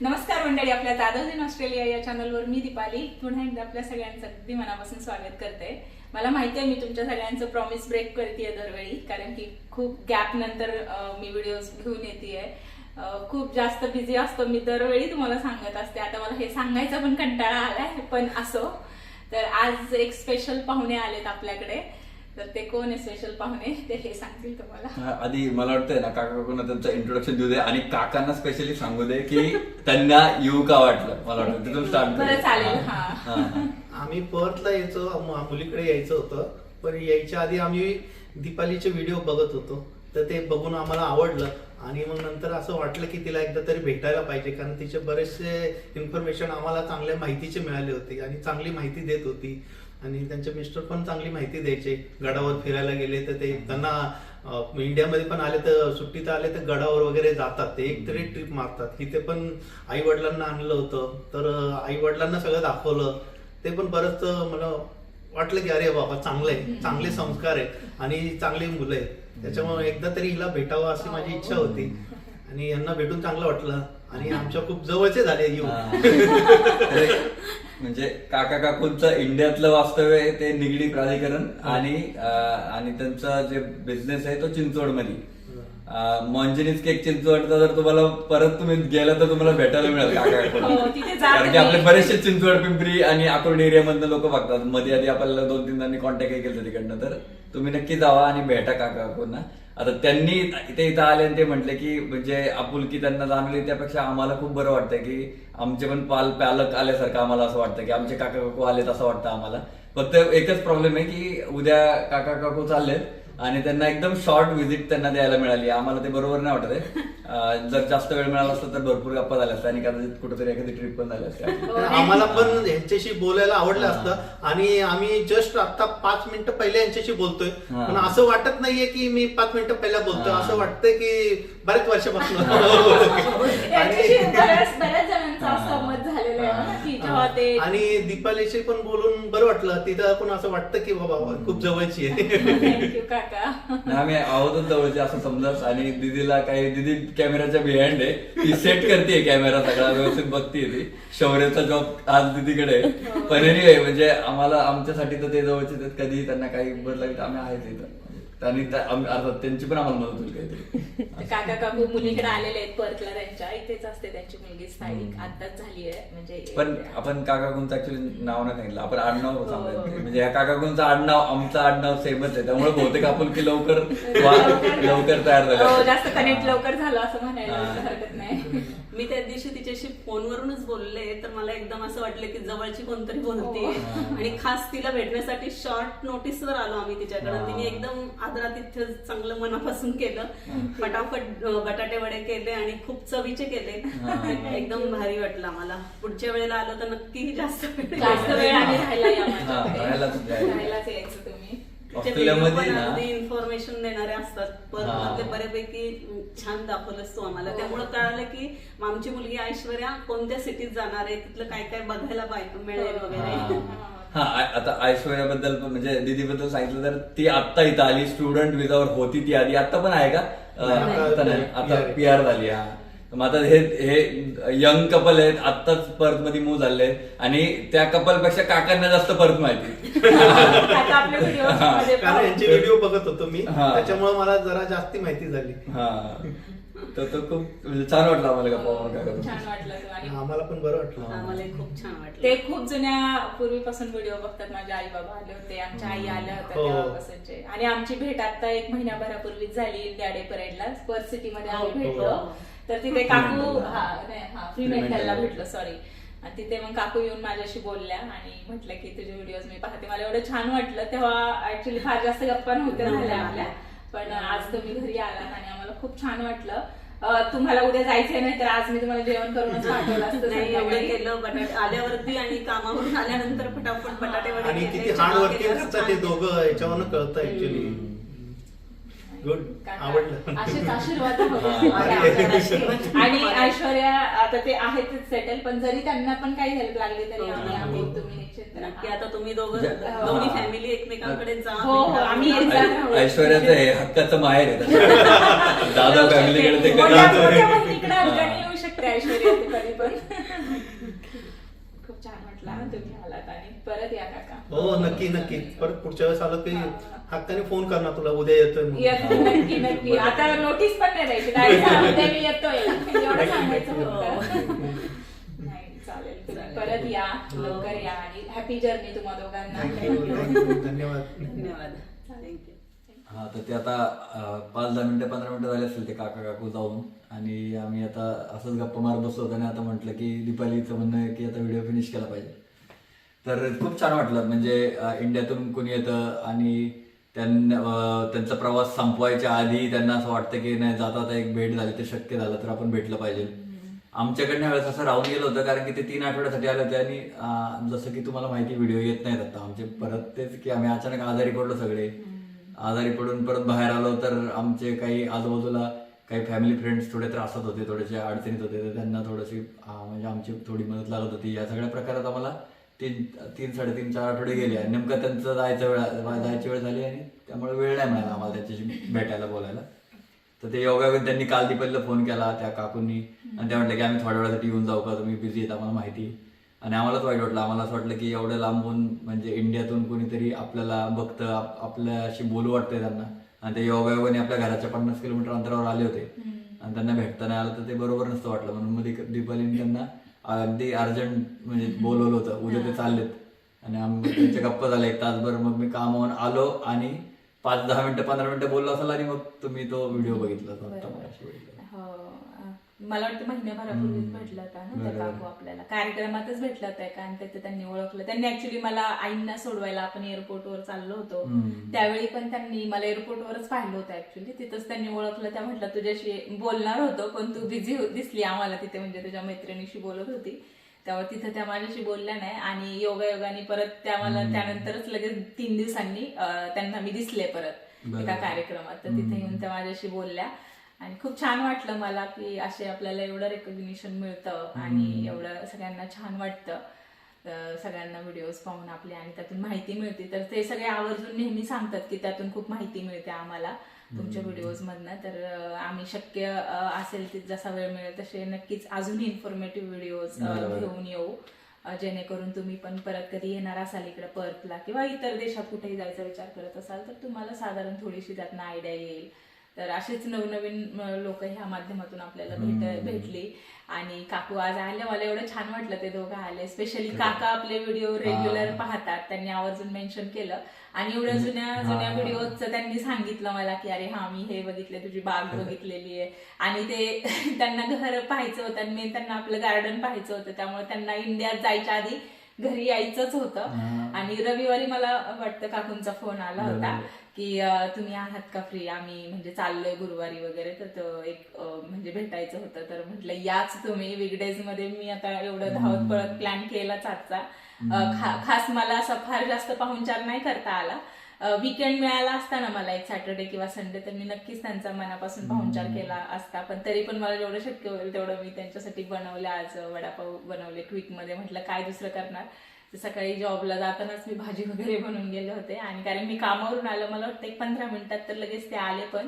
नमस्कार मंडळी आपल्या दादोज इन ऑस्ट्रेलिया या चॅनलवर मी दीपाली. पुन्हा एकदा आपल्या सगळ्यांचं अगदी मनापासून स्वागत करते. मला माहिती आहे मी तुमच्या सगळ्यांचं प्रॉमिस ब्रेक करते दरवेळी कारण की खूप गॅप नंतर मी व्हिडिओज घेऊन येते खूप जास्त बिझी असतो. मी दरवेळी तुम्हाला सांगत असते. आता मला हे सांगायचा पण कंटाळा आलाय पण असो. तर आज एक स्पेशल पाहुणे आलेत आपल्याकडे. तर ते कोण आहे स्पेशल पाहुणे? ते हे सांगतील तुम्हाला. हा, आधी मला वाटतंय ना काका काकूंना त्यांचं इंट्रोडक्शन देऊ दे आणि काकांना स्पेशली सांगू दे की त्यांना येऊ का वाटलं. मला वाटतं तिथून स्टार्ट बरं चालेल हा. आम्ही पर्थला यायचो आम- मुलीकडे यायचं होतं. पण यायच्या आधी आम्ही दीपालीचे व्हिडिओ बघत होतो. तर ते बघून आम्हाला आवडलं. आणि मग नंतर असं वाटलं की तिला एकदा तरी भेटायला पाहिजे कारण तिचे बरेचसे इन्फॉर्मेशन आम्हाला चांगल्या माहितीचे मिळाले होते आणि चांगली माहिती देत होती. आणि त्यांचे मिस्टर पण चांगली माहिती द्यायचे. गडावर फिरायला गेले तर ते त्यांना इंडियामध्ये पण आले तर सुट्टीत आले तर गडावर वगैरे जातात. ते एक तरी ट्रिप मारतात. इथे पण आई वडिलांना आणलं होतं. तर आई वडिलांना सगळं दाखवलं. ते पण बरंच मला वाटलं की अरे बाबा चांगलं आहे. चांगले संस्कार आहेत. आणि चांगली मुलं आहेत. त्याच्यामुळे एकदा तरी हिला भेटावं अशी माझी इच्छा होती. आणि यांना भेटून चांगलं वाटलं. आणि आमच्या खूप जवळचे झाले येऊ म्हणजे काका काकूंचं इंडियातलं वास्तव्य आहे ते निगडी प्राधिकरण आणि आणि त्यांचा जे बिझनेस आहे तो चिंचवडमध्ये. मॉन्जिनीस केक चिंचवडचा जर तुम्हाला परत तुम्ही गेला तर तुम्हाला भेटायला मिळेल काका हो, कारण की. आपले बरेचसे चिंचवड पिंपरी आणि अकोर्ड एरियामधनं लोक बघतात. मध्ये आधी आपल्याला दोन तीन जणांनी कॉन्टॅक्ट केलं तिकडनं. तर तुम्ही नक्की जावा आणि भेटा काका काकूंना. आता त्यांनी इथे इथं आले आणि ते म्हटले की म्हणजे आपुलकी त्यांना जाणवली त्यापेक्षा आम्हाला खूप बरं वाटतं की आमचे पण पाल पालक आल्यासारखं आम्हाला असं वाटतं की आमचे काका काकू आलेत असं वाटतं आम्हाला. फक्त एकच प्रॉब्लेम आहे की उद्या काका काकू चाललेत आणि त्यांना एकदम शॉर्ट व्हिजिट त्यांना द्यायला मिळाली. आम्हाला ते बरोबर नाही वाटत आहे. जर जास्त वेळ मिळाला असता तर भरपूर गप्पा झाल्या असत्या आणि कदाचित कुठेतरी एखादी ट्रिप पण झाली असते. हो, आम्हाला पण यांच्याशी बोलायला आवडलं असतं आणि आम्ही जस्ट आता पाच मिनिटं पहिले यांच्याशी बोलतोय. हा. पण असं वाटत नाहीये की मी पाच मिनिटं पहिला बोलतोय. हा. असं वाटतंय की बऱ्याच वर्षापासून आणि बऱ्याच जणांचं ते आणि दीपालीशी पण बोलून बरं वाटलं. तिथं पण असं वाटतं की बाबा खूप जवळची आहे. थँक्यू काका. नाही, आम्ही आहोतच जवळचे असं समजाच. आणि दिदीला काही दिदी कॅमेराच्या बिहाइंड आहे. ती सेट करते कॅमेरा सगळा व्यवस्थित बघते ती. शौर्याचा जॉब आज दिदीकडे आहे. पण anyway, म्हणजे आम्हाला आमच्यासाठी तर ते जवळचे आहेत. कधी त्यांना काही बरं लागेल तर आम्ही आहेत इथं. आणि अर्थात त्यांची पण आम्हाला मदत होईल काहीतरी. काका काकू मुलीकडे आलेले आहेत परतला त्यांच्या इथेच असते त्यांची मुलगी. स्थायिक आताच झाली आहे म्हणजे पण आपण काकाकुंचं ऍक्च्युली नाव नाही सांगितलं. आपण आडनाव हो. सांगायचं म्हणजे या काकाकुंचं आडनाव आमचं आडनाव सेमच आहे. त्यामुळे बहुतेक आपण की लवकर लवकर तयार हो, झालं जास्त कनेक्ट लवकर झालं असं म्हणायला हा. मी त्या दिवशी तिच्याशी फोनवरूनच बोलले तर मला एकदम असं वाटलं की जवळची कोणतरी बोलते हो. आणि खास तिला भेटण्यासाठी शॉर्ट नोटीसवर आलो आम्ही तिच्याकडे. तिने एकदम आदरातिथ्य चांगलं मनापासून केलं फटाफट बटाटे वडे केले आणि खूप चवीचे केले. एकदम भारी वाटलं आम्हाला पुढच्या वेळेला आलो तर नक्की जास्त जास्त वेळ आम्ही राहायला या माझ्याकडे. राहायलाच जायचं. राहायलाच यायचं तुम्ही ऑस्ट्रेलियामध्ये ना इन्फॉर्मेशन देणारे असतात. पण हा. आपले बऱ्यापैकी छान दाखवलंस तू आम्हाला. त्यामुळे कळालं की आमची मुलगी ऐश्वर्या कोणत्या सिटीत जाणार आहे तिथलं काय काय बघायला पाहिजे मिळेल वगैरे. हा. हा आ- आता ऐश्वर्याबद्दल म्हणजे दीदीबद्दल सांगितलं तर ती आत्ता इथं आली स्टुडंट विजावर होती ती आधी आता पण आहे का? आता नाही. आता. पी आर झाली हा. मग आता हे हे यंग कपल आहेत आत्ताच परत मध्ये मूव झाले आणि त्या कपलपेक्षा काकांना जास्त परत माहिती. व्हिडिओमध्ये कारण पाहू. यांचे व्हिडिओ बघत होतो मी. हा. त्याच्यामुळे मला जरा जास्ती माहिती झाली. हा. तर तो खूप म्हणजे छान वाटलं आम्हाला गप्पा मारून खूप काकांशी. छान वाटलं तो आणि आम्हाला पण बरं वाटलं. आम्हाला खूप छान वाटलं. ते खूप जुन्या पूर्वीपासून व्हिडिओ बघतात. माझे आई बाबा आले होते आमच्या आई आल्या होत्या हो. तेव्हापासूनचे. आणि आमची भेट आता एक महिन्याभरापूर्वीच झाली डे परेडला पर्थ सिटी मध्ये आम्ही हो, भेटलो. हो. तर तिथे काकू. हा नाही हा फ्री Fremantle. मेंटलला भेटलो सॉरी आणि तिथे मग काकू येऊन माझ्याशी बोलल्या आणि म्हटलं की तुझे व्हिडिओज मी पाहते मला एवढं छान वाटलं तेव्हा ऍक्च्युली फार जास्त गप्पा नव्हत्या झाल्या आपल्या पण आज तुम्ही घरी आलात आणि आम्हाला खूप छान वाटलं तुम्हाला उद्या जायचंय नाही तर आज मी तुम्हाला जेवण करूनच पाठवलं असतं नाही एवढं संध्याकाळी. केलं बटाटे आल्यावरती आणि कामावरून आल्यानंतर फटाफट बटाटे वडे आणि केले, किती चहा हार्ड वर्किंग वगैरे असतात ते. दोघं याच्यावरनं कळतं ऍक्च्युली गुड आवडलं. असेच आशीर्वाद हा. आणि ऐश्वर्या आता ते आहेतच सेटल पण जरी त्यांना पण काही हेल्प लागली तरी आम्ही आहोत. तुम्ही निश्चित राहा. नक्की आता तुम्ही दोघं दोन्ही हा. फॅमिली एकमेकांकडे जा हो, हो, आम्ही येत जा. ऐ- ऐश्वर्याचं हे हक्काचं माहेर आहे. जाधव फॅमिलीकडे ते अडचणी येऊ शकते ऐश्वर्या पण. खूप छान म्हटलं ना तुम्ही आलात आणि परत या काका. हो नक्की नक्की. परत पुढच्या वेळेस आलो की हक्काने फोन कर ना तुला उद्या येतोय नक्की नक्की. आता नोटीस पण नाही द्यायची. सांगते मी येतोय. एवढं सांगायचं फक्त. नाही चालेल. तुम्ही परत या लवकर या आणि हॅपी जर्नी तुम्हा दोघांना. थँक्यू थँक्यू धन्यवाद. धन्यवाद. थँक्यू हा तर ते आता पाच दहा मिनिटं पंधरा मिनिटं झाले असतील ते काका काकू जाऊन. आणि आम्ही आता असंच गप्पा मारत बसलो होतो आणि आता म्हटलं की दीपालीचं म्हणणं आहे की आता व्हिडिओ फिनिश केला पाहिजे. तर खूप छान वाटलं. म्हणजे इंडियातून कोणी येतं आणि त्यांना त्यांचा प्रवास संपवायच्या आधी त्यांना असं वाटतं की नाही जाता आता एक भेट झाली ते शक्य झालं तर आपण भेटलं पाहिजे. आमच्याकडनं वेळेस असं राहून गेलं होतं कारण की ते तीन आठवड्यासाठी आले होते आणि जसं की तुम्हाला माहिती व्हिडिओ येत नाहीत आता. आमचे परत तेच की आम्ही अचानक आजारी पडलो सगळे. आजारी पडून परत बाहेर आलो तर आमचे काही आजूबाजूला काही फॅमिली फ्रेंड्स थोडे त्रासात होते थोडेसे अडचणीत होते तर त्यांना थोडीशी म्हणजे आमची थोडी मदत लागत होती. या सगळ्या प्रकारात आम्हाला तीन तीन साडेतीन चार आठवडे गेले आणि नेमकं त्यांचं जायचं वेळ जायची वेळ झाली आणि त्यामुळे वेळ नाही मिळाला आम्हाला त्याच्याशी भेटायला बोलायला. तर ते योगायोगाने त्यांनी काल दीपलीला फोन केला त्या काकूंनी. आणि त्या म्हटलं की आम्ही थोड्या वेळासाठी येऊन जाऊ का तुम्ही बिझी आहेत आम्हाला माहिती. आणि आम्हालाच वाईट वाटलं. आम्हाला असं वाटलं की एवढं लांबून म्हणजे इंडियातून कोणीतरी आपल्याला बघतं आप- आपल्याशी बोलू वाटतंय त्यांना. आणि ते योगायोगाने आपल्या घराच्या पन्नास किलोमीटर अंतरावर आले होते. आणि त्यांना भेटता नाही आलं तर ते बरोबर नसतं वाटलं. म्हणून मग दीप- दीपालीने त्यांना अगदी अर्जंट म्हणजे बोलवलं होतं. उद्या ते चाललेत. आणि आम्ही त्यांच्या गप्पा झाल्या एक तासभर मग मी कामावून आलो आणि पाच दहा मिनिटं पंधरा मिनिटं बोललो असाल आणि मग तुम्ही तो व्हिडिओ बघितला. मला वाटतं महिन्याभरापूर्वीच भेटला होता ना त्या. काकू आपल्याला. कार्यक्रमातच भेटला होता का आणि तिथे त्यांनी ओळखलं. त्यांनी ऍक्च्युली मला आईंना सोडवायला आपण एअरपोर्टवर चाललो होतो. त्यावेळी पण त्यांनी मला एअरपोर्टवरच पाहिलं होतं ऍक्च्युली तिथंच त्यांनी ओळखलं. त्या म्हटलं तुझ्याशी बोलणार होतो पण तू बिझी दिसली आम्हाला तिथे म्हणजे तुझ्या मैत्रिणीशी बोलत होती. तेव्हा तिथं त्या माझ्याशी बोलल्या नाही. आणि योगायोगाने परत त्या मला त्यानंतरच लगेच तीन दिवसांनी त्यांना मी दिसले परत एका. कार्यक्रमात. तर तिथे येऊन त्या माझ्याशी बोलल्या. आणि खूप छान वाटलं मला की असे आपल्याला एवढं रेकॉग्निशन मिळतं आणि एवढं सगळ्यांना छान वाटतं. सगळ्यांना व्हिडिओज पाहून आपले आणि त्यातून माहिती मिळते. तर ते सगळे आवर्जून नेहमी सांगतात की त्यातून खूप माहिती मिळते आम्हाला तुमच्या व्हिडिओज मधनं. तर आम्ही शक्य असेल ते जसा वेळ मिळेल तसे नक्कीच अजून इन्फॉर्मेटिव्ह व्हिडिओज. घेऊन येऊ. जेणेकरून तुम्ही पण परत कधी येणार असाल इकडे पर्पला किंवा इतर देशात कुठेही जायचा विचार करत असाल तर तुम्हाला साधारण थोडीशी त्यातनं आयडिया येईल. तर असेच नवनवीन लोक ह्या माध्यमातून आपल्याला भेट भेटली. आणि काकू आज आले मला एवढं छान वाटलं ते दोघं आले. स्पेशली काका आपले व्हिडिओ रेग्युलर. पाहतात. त्यांनी आवर्जून मेन्शन केलं. आणि एवढ्या जुन्या जुन्या. व्हिडिओचं त्यांनी सांगितलं मला की अरे हा मी हे बघितले तुझी बाग बघितलेली आहे. आणि ते त्यांना घर पाहायचं होतं आणि मी त्यांना आपलं गार्डन पाहायचं होतं. त्यामुळे त्यांना इंडियात जायच्या आधी घरी यायचंच होतं. आणि रविवारी मला वाटतं काकूंचा फोन आला होता. की तुम्ही आहात का फ्री आम्ही म्हणजे चाललोय गुरुवारी वगैरे तर तो एक म्हणजे भेटायचं होतं. तर म्हटलं याच तुम्ही वीकडेजमध्ये मी आता एवढं धावत पळत प्लॅन केलाच आजचा. खा- खास मला असं फार जास्त पाहुणचार नाही करता आला. विकेंड मिळाला असता ना मला एक सॅटर्डे किंवा संडे तर मी नक्कीच त्यांचा मनापासून पाहुणचार केला असता. पण तरी पण मला जेवढं शक्य होईल तेवढं मी त्यांच्यासाठी बनवलं आज वडापाव बनवले क्विकमध्ये. म्हटलं काय दुसरं करणार? सकाळी जॉबला जातानाच मी भाजी वगैरे बनवून गेले होते. आणि कारण मी कामावरून आलं मला वाटतं एक पंधरा मिनिटात तर लगेच ते आले पण.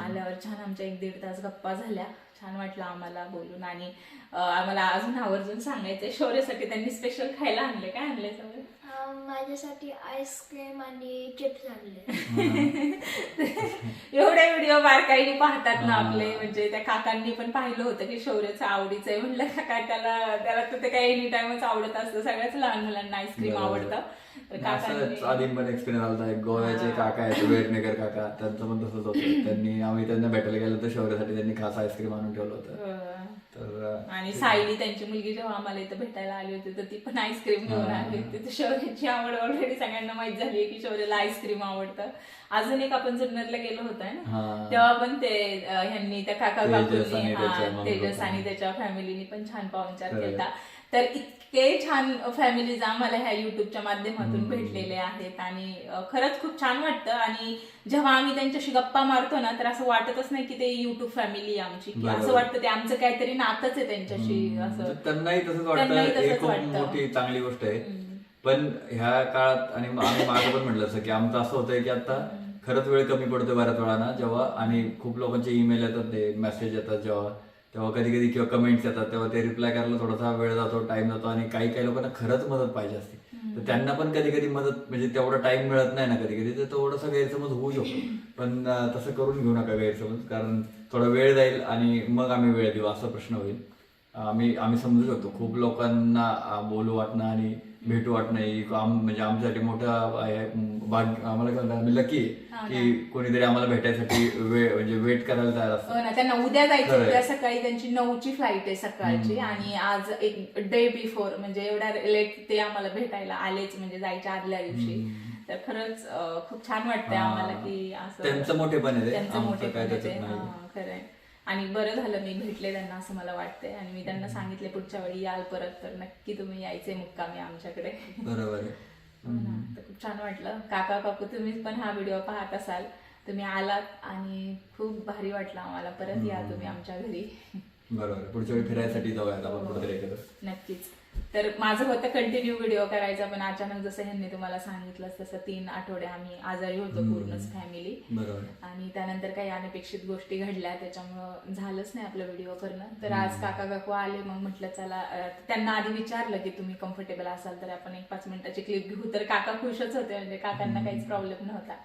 आल्यावर छान आमच्या एक दीड तास गप्पा झाल्या. छान वाटलं आम्हाला बोलून. आणि आम्हाला अजून आवर्जून सांगायचंय. शौर्यसाठी त्यांनी स्पेशल खायला आणले काय आणले सगळे माझ्यासाठी आईस्क्रीम आणि चिप्स आणले एवढे व्हिडिओ बारकाईने पाहतात ना हा. आपले म्हणजे त्या काकांनी पण पाहिलं होतं की शौर्यचं आवडीचं आहे म्हणलं का काय त्याला त्याला तर ते काही एनी टाइमच आवडत असतं सगळ्याच लहान मुलांना आईस्क्रीम. आवडतं तर असंच काकांनी आधी पण एक्सपिरियन्स आला होता. एक गोव्याचे हा. काका आहेत वेटनेकर काका त्यांचं पण तसंच होतं त्यांनी आम्ही त्यांना भेटायला गेलो तर शौर्यासाठी त्यांनी खास आईस्क्रीम आणून ठेवलं होतं अं, तर आणि सायली त्यांची मुलगी जेव्हा आम्हाला इथं भेटायला आली होती तर ती पण आईस्क्रीम घेऊन. आली होती तर शौर्याची आवड ऑलरेडी सगळ्यांना माहीत झाली की शौर्याला आईस्क्रीम आवडतं अजून एक आपण जुन्नरला गेलो होतो ना. तेव्हा पण ते ह्यांनी त्या काका काकूंनी आणि त्याच्या मम्मी तेजस. आणि त्याच्या फॅमिलीनी पण छान पाहुणचार. केला तर इतके छान फॅमिलीज आम्हाला ह्या युट्यूबच्या माध्यमातून. भेटलेले आहेत आणि खरंच खूप छान वाटतं आणि जेव्हा आम्ही त्यांच्याशी गप्पा मारतो ना तर असं वाटतच नाही की ते युट्यूब फॅमिली आमची असं. वाटतं ते आमचं काहीतरी नातच आहे त्यांच्याशी. असं तर त्यांनाही तसंच वाटतं. मोठी चांगली गोष्ट आहे. पण ह्या काळात आणि आम्ही मागे पण म्हटलं असं की आमचं असं होतंय की आता खरंच वेळ कमी पडतोय बऱ्याच वेळाना जेव्हा आणि खूप लोकांचे ईमेल येतात ते मेसेज येतात जेव्हा तेव्हा कधी कधी किंवा कमेंट्स येतात तेव्हा ते रिप्लाय करायला थोडासा वेळ जातो टाइम जातो आणि काही काही लोकांना खरंच मदत पाहिजे असते. तर त्यांना पण कधी कधी मदत म्हणजे तेवढा टाइम मिळत नाही ना कधी कधी तर थोडासा गैरसमज होऊ शकतो. पण तसं करून घेऊ नका गैरसमज कारण थोडा वेळ जाईल आणि मग आम्ही वेळ देऊ असा प्रश्न होईल. आम्ही आम्ही समजू शकतो. खूप लोकांना बोलू वाटणं आणि भेटू वाटणं ही आम- म्हणजे आमच्यासाठी मोठं भाग्य आम्हाला काय आम्ही लकी की कोणीतरी आम्हाला भेटायसाठी वेळ म्हणजे वेट करायला तयार असतं हो त्यांना उद्या जायचं. उद्या सकाळी त्यांची नऊची फ्लाईट आहे सकाळची आणि आज एक डे बिफोर म्हणजे एवढ्या लेट ते आम्हाला भेटायला आलेच म्हणजे जायच्या आदल्या दिवशी. तर खरंच खूप छान वाटतंय. आम्हाला की असं त्यांचं मोठेपण आहे खरंय आणि बरं झालं मी भेटले त्यांना असं मला वाटतंय. आणि मी त्यांना सांगितले पुढच्या वेळी याल परत तर नक्की तुम्ही यायचे मुक्कामी आमच्याकडे. बरोबर हो तर खूप छान वाटलं. काका काकू तुम्ही पण हा व्हिडिओ पाहत असाल. तुम्ही आलात आणि खूप भारी वाटलं आम्हाला. परत या तुम्ही आमच्या घरी. बरोबर. पुढच्या वेळी फिरायसाठी जाऊयात आपण कुठेतरी नक्कीच. तर माझं होतं कंटिन्यू व्हिडिओ करायचा पण अचानक जसं ह्यांनी तुम्हाला सांगितलं तसं तीन आठवडे आम्ही आजारी होतो पूर्णच फॅमिली. आणि त्यानंतर काही अनपेक्षित गोष्टी घडल्या त्याच्यामुळं झालंच नाही आपलं व्हिडिओ करणं. तर आज काका काकू आले मग म्हटलं चला त्यांना आधी विचारलं की तुम्ही कम्फर्टेबल असाल तर आपण एक पाच मिनिटाची क्लिप घेऊ. तर काका खुशच होते म्हणजे काकांना काहीच प्रॉब्लेम नव्हता.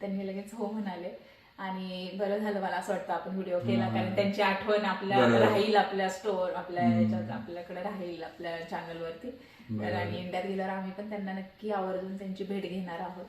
त्यांनी लगेच हो म्हणाले. आणि बरं झालं मला असं वाटतं आपण व्हिडिओ केला कारण त्यांची आठवण आपल्या. राहील आपल्या स्टोअर आपल्या ह्याच्यात आपल्याकडे राहील आपल्या चॅनल वरती. तर आणि इंडियात गेल्यावर आम्ही पण त्यांना नक्की आवर्जून त्यांची भेट घेणार आहोत.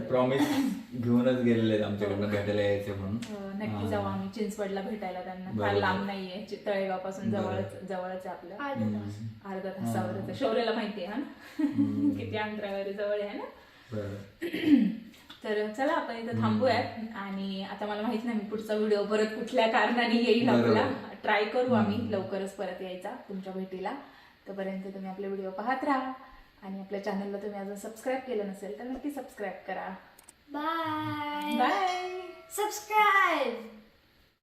प्रॉमिस घेऊनच गेलेले आमच्याकडनं भेटायला यायचे म्हणून. अं, नक्की जाऊ आम्ही. चिंचवडला भेटायला त्यांना. फार. लांब नाहीये. चि- तळेगावपासून जवळच जवळच आहे आपलं. अर्धा तास. अर्धा तासावरच. शौर्याला माहिती आहे हा ना? किती अंतरावर जवळ आहे ना? तर चला आपण इथं थांबूयात. आणि आता मला माहीत नाही मी पुढचा व्हिडिओ परत कुठल्या कारणाने येईल आपला. ट्राय करू आम्ही लवकरच परत यायचा तुमच्या भेटीला. तोपर्यंत तुम्ही आपले व्हिडिओ पाहत राहा. आणि आपल्या चॅनलला तुम्ही अजून सबस्क्राईब केलं नसेल तर नक्की सबस्क्राईब करा. Bye bye subscribe